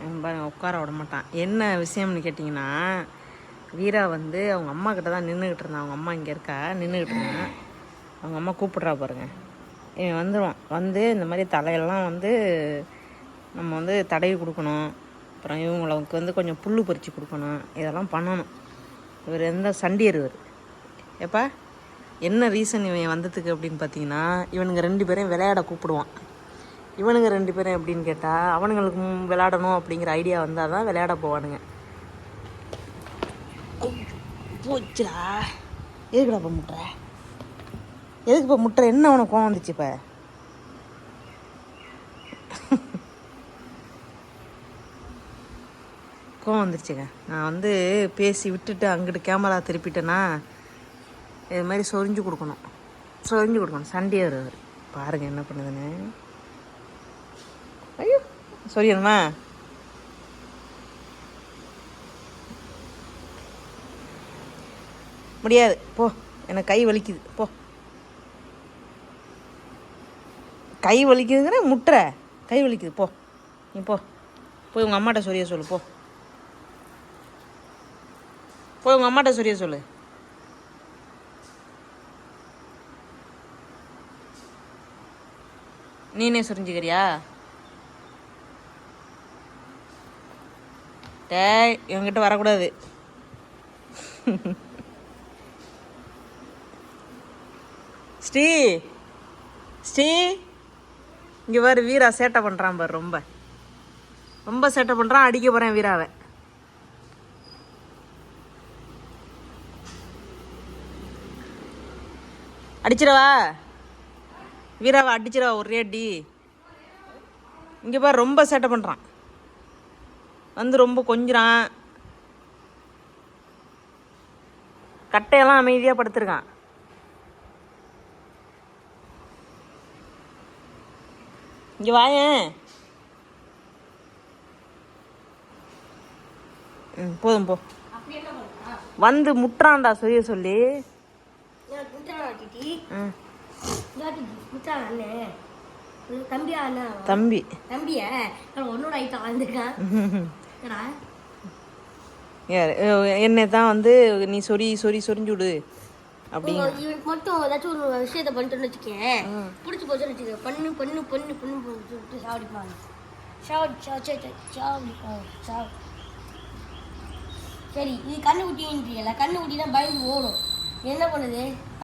இவன் பாருங்க உட்கார விட மாட்டான். என்ன விஷயம்னு கேட்டிங்கன்னா வீரா வந்து அவங்க அம்மா கிட்ட தான் நின்றுக்கிட்டு இருந்தான். அவங்க அம்மா இங்கே இருக்கா? நின்றுக்கிட்டு இருந்தான். அவங்க அம்மா கூப்பிட்றா பாருங்க. இவன் வந்துடுவான் வந்து இந்த மாதிரி தலையெல்லாம் வந்து நம்ம வந்து தடவி கொடுக்கணும். அப்புறம் இவங்களுக்கு வந்து கொஞ்சம் புல் பறித்து கொடுக்கணும். இதெல்லாம் பண்ணணும். இவர் எந்த சண்டியர் இவர்? ஏப்பா என்ன ரீசன் இவன் வந்ததுக்கு அப்படின்னு பார்த்தீங்கன்னா இவனுங்க ரெண்டு பேரையும் விளையாட கூப்பிடுவான். இவனுங்க ரெண்டு பேரும் எப்படின்னு கேட்டால் அவனுங்களுக்கு விளையாடணும் அப்படிங்கிற ஐடியா வந்தால் தான் விளையாட போவானுங்க. போச்சுடா. எதுக்குடா இப்போ முட்டுற? எதுக்கு இப்போ முட்டுற? என்ன உனக்கு கோவம் வந்துச்சு இப்போ? கோவம் வந்துருச்சுங்க. நான் வந்து பேசி விட்டுட்டு அங்கிட்டு கேமரா திருப்பிட்டேன்னா இது மாதிரி சொரிஞ்சு கொடுக்கணும். சொரிஞ்சு கொடுக்கணும். சண்டே வருவார். பாருங்கள் என்ன பண்ணுதுன்னு. ஐயோ சொரியணுமா முடியாது. போ எனக்கு கை வலிக்குது. போ. கை வலிக்குதுங்கிற முட்டுற. கை வலிக்குது. போ. நீ போ. போய் உங்கள் அம்மாட்ட சொரிய சொல்லு. போ. போய் உங்கள் அம்மாட்ட சொரிய சொல்லு. நீனே சொரிஞ்சுக்கிறியா? ஏய் இவங்கிட்ட வரக்கூடாது. ஸ்ரீ ஸ்ரீ இங்கே பாரு வீரா சேட்டை பண்ணுறான் பாரு ரொம்ப. ரொம்ப சேட்டை பண்ணுறான் அடிக்க போகிறேன் வீராவை. அடிச்சிடவா? வீராவை அடிச்சிடவா ஒரே அடி. இங்கே பாரு ரொம்ப சேட்டை பண்ணுறான் வந்து ரொம்ப கொஞ்சிறான். கட்டையெல்லாம் அமைதியாக படுத்திருக்கான். இங்கே வாயேன் ம் போதும் போ. வந்து முட்டுறான்டா சொல்லிய சொல்லி. அண்ணா? தம்பி. தம்பிய? ஒன்னோட ஐட்டம் வந்திருக்கான் என்னை தான் வந்து நீ சொறி சொறி சொரிஞ்சு விடு. இவனுக்கு மட்டும் ஏதாச்சும் ஒரு விஷயத்த பண்ணிட்டோன்னு வச்சுக்கேன். பிடிச்சி போச்சுன்னு வச்சுக்க பண்ணு பண்ணு பண்ணு பண்ணு சொல்லிட்டு சாவடிப்பாங்க சாவடி சா சே சே சாவடி சாவடி சரி இது கண்ணு குட்டின்றீங்கல்ல கண்ணு குட்டி தான் பயந்து ஓடும். என்ன பண்ணுது?